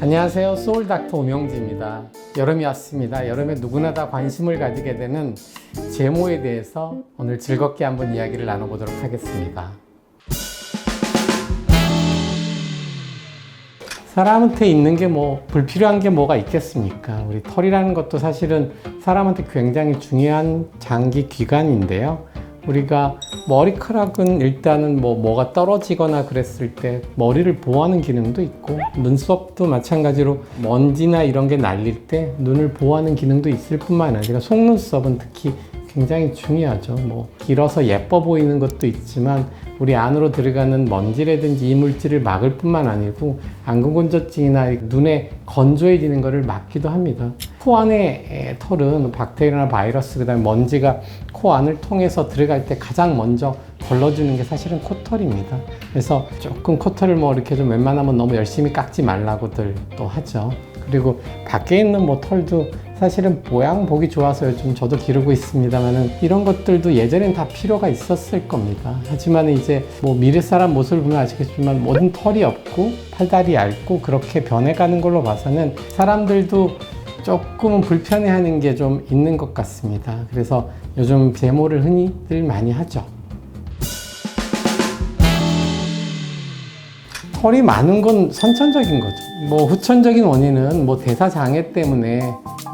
안녕하세요. 소울닥터 오명지입니다. 여름이 왔습니다. 여름에 누구나 다 관심을 가지게 되는 제모에 대해서 오늘 즐겁게 한번 이야기를 나눠보도록 하겠습니다. 사람한테 있는 게 뭐 불필요한 게 뭐가 있겠습니까? 우리 털이라는 것도 사실은 사람한테 굉장히 중요한 장기 기관인데요. 우리가 머리카락은 일단은 뭐 뭐가 떨어지거나 그랬을 때 머리를 보호하는 기능도 있고 눈썹도 마찬가지로 먼지나 이런 게 날릴 때 눈을 보호하는 기능도 있을 뿐만 아니라 속눈썹은 특히 굉장히 중요하죠. 뭐 길어서 예뻐 보이는 것도 있지만 우리 안으로 들어가는 먼지라든지 이물질을 막을 뿐만 아니고 안구건조증이나 눈에 건조해지는 것을 막기도 합니다. 코 안의 털은 박테리아나 바이러스 그다음에 먼지가 코 안을 통해서 들어갈 때 가장 먼저 걸러주는 게 사실은 코털입니다. 그래서 조금 코털을 뭐 이렇게 좀 웬만하면 너무 열심히 깎지 말라고들 또 하죠. 그리고 밖에 있는 뭐 털도 사실은 모양 보기 좋아서 요즘 저도 기르고 있습니다만은 이런 것들도 예전엔 다 필요가 있었을 겁니다. 하지만 이제 뭐 미래 사람 모습을 보면 아시겠지만 모든 털이 없고 팔다리 얇고 그렇게 변해가는 걸로 봐서는 사람들도 조금은 불편해하는 게 좀 있는 것 같습니다. 그래서 요즘 제모를 흔히들 많이 하죠. 털이 많은 건 선천적인 거죠. 뭐 후천적인 원인은 뭐 대사 장애 때문에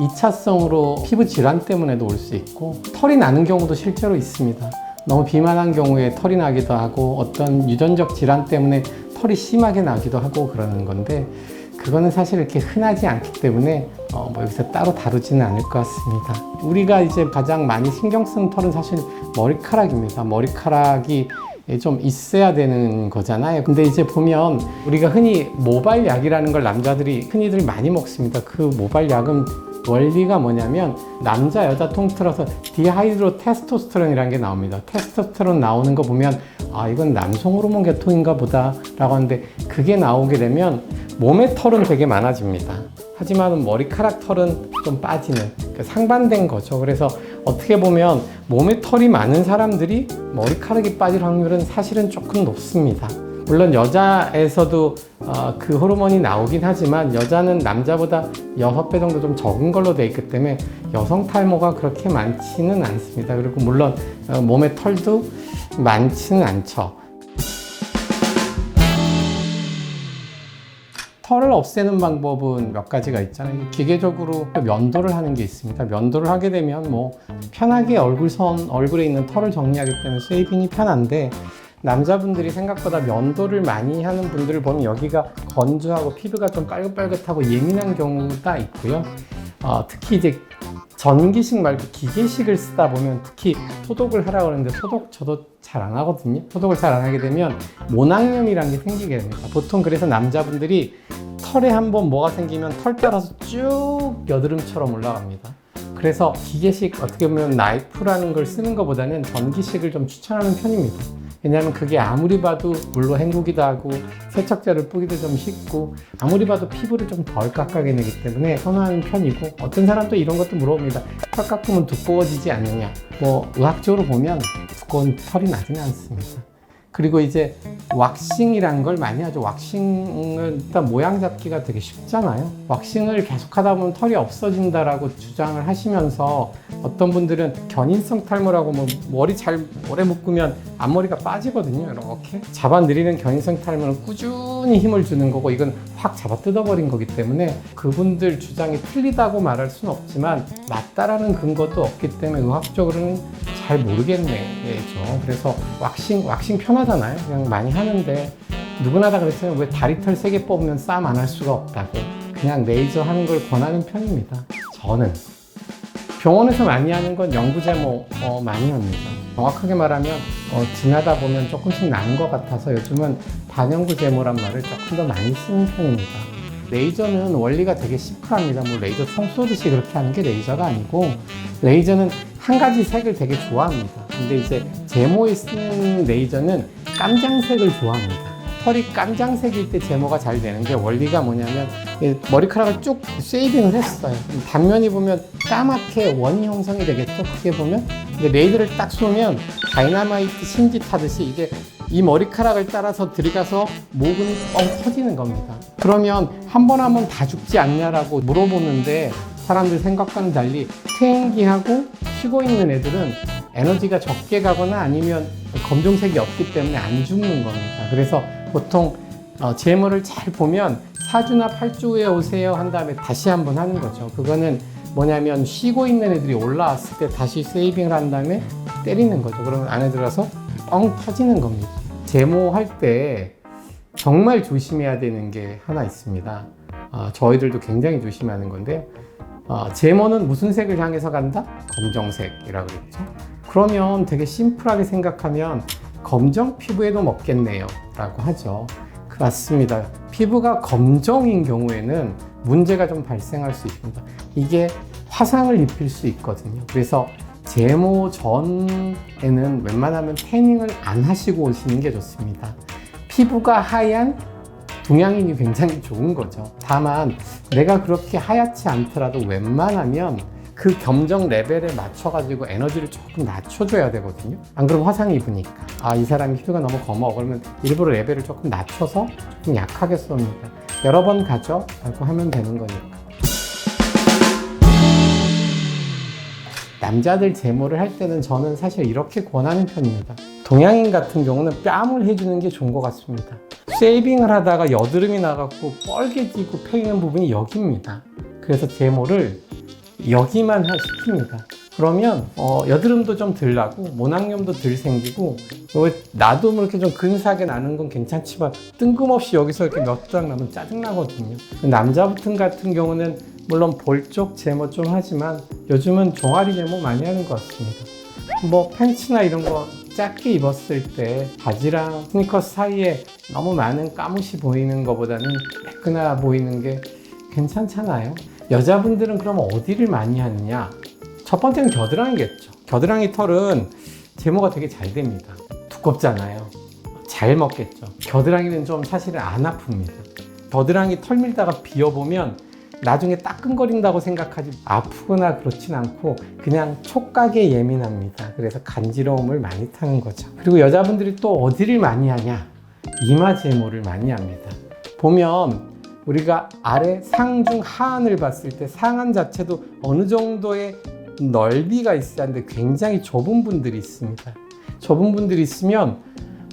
2차성으로 피부 질환 때문에도 올 수 있고 털이 나는 경우도 실제로 있습니다. 너무 비만한 경우에 털이 나기도 하고 어떤 유전적 질환 때문에 털이 심하게 나기도 하고 그러는 건데 그거는 사실 이렇게 흔하지 않기 때문에 어, 뭐 여기서 따로 다루지는 않을 것 같습니다. 우리가 이제 가장 많이 신경 쓰는 털은 사실 머리카락입니다. 머리카락이 좀 있어야 되는 거잖아요. 근데 이제 보면 우리가 흔히 모발 약이라는 걸 남자들이 흔히들 많이 먹습니다. 그 모발 약은 원리가 뭐냐면 남자 여자 통틀어서 디하이드로 테스토스테론이라는 게 나옵니다. 테스토스테론 나오는 거 보면 아 이건 남성 호르몬 계통인가 보다라고 하는데 그게 나오게 되면 몸의 털은 되게 많아집니다. 하지만 머리카락 털은 좀 빠지는 그 상반된 거죠. 그래서 어떻게 보면 몸에 털이 많은 사람들이 머리카락이 빠질 확률은 사실은 조금 높습니다. 물론 여자에서도 어, 그 호르몬이 나오긴 하지만 여자는 남자보다 6배 정도 좀 적은 걸로 돼 있기 때문에 여성 탈모가 그렇게 많지는 않습니다. 그리고 물론 어, 몸의 털도 많지는 않죠. 털을 없애는 방법은 몇 가지가 있잖아요. 기계적으로 면도를 하는 게 있습니다. 면도를 하게 되면 뭐 편하게 얼굴선, 얼굴에 있는 털을 정리하기 때문에 쉐이빙이 편한데 남자분들이 생각보다 면도를 많이 하는 분들을 보면 여기가 건조하고 피부가 좀 빨긋빨긋하고 예민한 경우가 있고요. 어, 특히 이제 전기식 말고 기계식을 쓰다 보면 특히 소독을 하라고 하는데 소독 저도 잘 안 하거든요. 소독을 잘 안 하게 되면 모낭염이라는 게 생기게 됩니다. 보통 그래서 남자분들이 털에 한번 뭐가 생기면 털 따라서 쭉 여드름처럼 올라갑니다. 그래서 기계식 어떻게 보면 나이프라는 걸 쓰는 것보다는 전기식을 좀 추천하는 편입니다. 왜냐하면 그게 아무리 봐도 물로 헹구기도 하고 세척제를 뿌기도 좀 쉽고 아무리 봐도 피부를 좀 덜 깎아내기 때문에 선호하는 편이고 어떤 사람도 이런 것도 물어봅니다. 털 깎으면 두꺼워지지 않느냐? 뭐 의학적으로 보면 두꺼운 털이 나지는 않습니다. 그리고 이제 왁싱이라는 걸 많이 하죠. 왁싱은 일단 모양 잡기가 되게 쉽잖아요. 왁싱을 계속 하다 보면 털이 없어진다라고 주장을 하시면서 어떤 분들은 견인성 탈모라고 뭐 머리 잘 오래 묶으면 앞머리가 빠지거든요. 이렇게 잡아 늘리는 견인성 탈모는 꾸준히 힘을 주는 거고 이건 확 잡아 뜯어버린 거기 때문에 그분들 주장이 틀리다고 말할 수는 없지만 맞다라는 근거도 없기 때문에 의학적으로는 잘 모르겠네죠. 그래서 왁싱 왁싱 편하잖아요. 그냥 많이 하는 데 누구나 다 그랬어요. 왜 다리털 세 개 뽑으면 싸움 안 할 수가 없다고. 그냥 레이저 하는 걸 권하는 편입니다. 저는 병원에서 많이 하는 건 영구제모 어, 많이 합니다. 정확하게 말하면 어, 지나다 보면 조금씩 나는 것 같아서 요즘은 반영구 제모란 말을 조금 더 많이 쓰는 편입니다. 레이저는 원리가 되게 심플합니다. 뭐 레이저 총 쏘듯이 그렇게 하는 게 레이저가 아니고 레이저는 한 가지 색을 되게 좋아합니다. 근데 이제 제모에 쓰는 레이저는 깜장색을 좋아합니다. 털이 깜장색일 때 제모가 잘 되는 게 원리가 뭐냐면 이 머리카락을 쭉 쉐이빙을 했어요. 단면이 보면 까맣게 원이 형성이 되겠죠. 크게 보면. 근데 레이저를 딱 쏘면 다이나마이트 신지 타듯이 이게 이 머리카락을 따라서 들어가서 목은 뻥 터지는 겁니다. 그러면 한번한번다 죽지 않냐라고 물어보는데 사람들 생각과는 달리 퇴행기하고 쉬고 있는 애들은 에너지가 적게 가거나 아니면 검정색이 없기 때문에 안 죽는 겁니다. 그래서 보통 어, 재물을 잘 보면 사주나 팔주에 오세요 한 다음에 다시 한번 하는 거죠. 그거는 뭐냐면 쉬고 있는 애들이 올라왔을 때 다시 세이빙을 한 다음에 때리는 거죠. 그러면 안에 들어가서 뻥 터지는 겁니다. 제모할 때 정말 조심해야 되는 게 하나 있습니다. 어, 저희들도 굉장히 조심하는 건데 어, 제모는 무슨 색을 향해서 간다? 검정색이라고 그랬죠. 그러면 되게 심플하게 생각하면 검정 피부에도 먹겠네요 라고 하죠. 그 맞습니다. 피부가 검정인 경우에는 문제가 좀 발생할 수 있습니다. 이게 화상을 입힐 수 있거든요. 그래서 제모 전에는 웬만하면 태닝을 안 하시고 오시는 게 좋습니다. 피부가 하얀 동양인이 굉장히 좋은 거죠. 다만 내가 그렇게 하얗지 않더라도 웬만하면 그 겸정 레벨에 맞춰가지고 에너지를 조금 낮춰줘야 되거든요. 안 그러면 화상 입으니까. 아, 이 사람이 피부가 너무 검어. 그러면 일부러 레벨을 조금 낮춰서 좀 약하게 쏩니다. 여러 번 가죠? 라고 하면 되는 거니까. 남자들 제모를 할 때는 저는 사실 이렇게 권하는 편입니다. 동양인 같은 경우는 뺨을 해주는 게 좋은 것 같습니다. 쉐이빙을 하다가 여드름이 나갖고 뻘개지고 패이는 부분이 여기입니다. 그래서 제모를 여기만 하- 시킵니다. 그러면 어, 여드름도 좀 덜 나고 모낭염도 덜 생기고 왜 나도 뭐 이렇게 좀 근사하게 나는 건 괜찮지만 뜬금없이 여기서 이렇게 몇장 나면 짜증 나거든요. 남자분 같은 경우는 물론 볼 쪽 제모 좀 하지만 요즘은 종아리 제모 많이 하는 것 같습니다. 뭐 팬츠나 이런 거 작게 입었을 때 바지랑 스니커스 사이에 너무 많은 까무시 보이는 것보다는 매끈해 보이는 게 괜찮잖아요. 여자분들은 그럼 어디를 많이 하느냐? 첫 번째는 겨드랑이겠죠. 겨드랑이 털은 제모가 되게 잘 됩니다. 두껍잖아요. 잘 먹겠죠. 겨드랑이는 좀 사실은 안 아픕니다. 겨드랑이 털 밀다가 비워보면 나중에 따끔거린다고 생각하지 아프거나 그렇진 않고 그냥 촉각에 예민합니다. 그래서 간지러움을 많이 타는 거죠. 그리고 여자분들이 또 어디를 많이 하냐? 이마 제모를 많이 합니다. 보면 우리가 아래 상중 하안을 봤을 때 상안 자체도 어느 정도의 넓이가 있어야 하는데 굉장히 좁은 분들이 있습니다. 좁은 분들이 있으면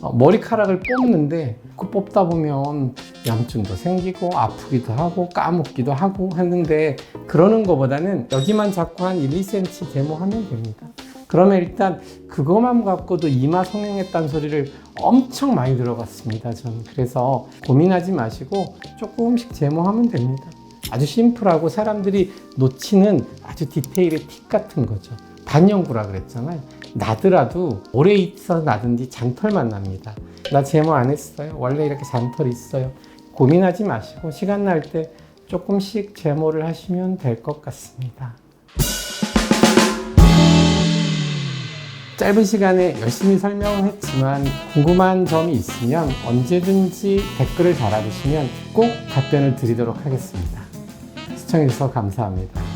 어, 머리카락을 뽑는데 그 뽑다 보면 염증도 생기고 아프기도 하고 까먹기도 하고 하는데 그러는 것보다는 여기만 자꾸 한 1, 2cm 제모하면 됩니다. 그러면 일단 그것만 갖고도 이마 성형했다는 소리를 엄청 많이 들어봤습니다. 저는 그래서 고민하지 마시고 조금씩 제모하면 됩니다. 아주 심플하고 사람들이 놓치는 아주 디테일의 팁 같은 거죠. 반영구라 그랬잖아요. 나더라도 오래 있어 나든지 잔털만 납니다. 나 제모 안 했어요. 원래 이렇게 잔털 있어요. 고민하지 마시고 시간 날 때 조금씩 제모를 하시면 될 것 같습니다. 짧은 시간에 열심히 설명을 했지만 궁금한 점이 있으면 언제든지 댓글을 달아주시면 꼭 답변을 드리도록 하겠습니다. 시청해주셔서 감사합니다.